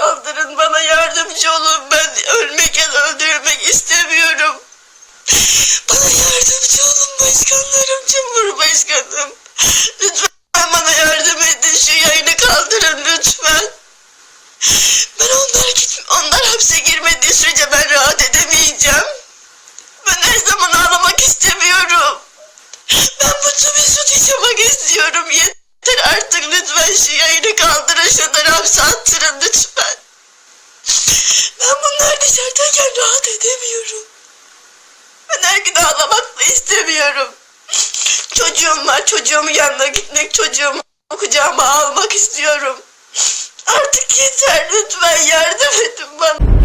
kaldırın bana yardımcı olun ben ölmek ya öldürmek istemiyorum. Bana yardımcı olun başkanlarım, cumhurbaşkanım. Lütfen bana yardım edin şu yayını kaldırın lütfen. Ben onlar git onlar hapse girmediği sürece ben rahat edemeyeceğim. Ben her zaman ağlamak istemiyorum. Ben mutlu süt yaşamak istiyorum. Yeter artık lütfen şu yayını kaldırın şunları hapse attırın lütfen. Ben bunlar dışarıdayken rahat edemiyorum. Ben her gün ağlamak da istemiyorum. Çocuğum var çocuğumun yanına gitmek çocuğumu kucağıma almak istiyorum. Artık yeter lütfen yardım edin bana.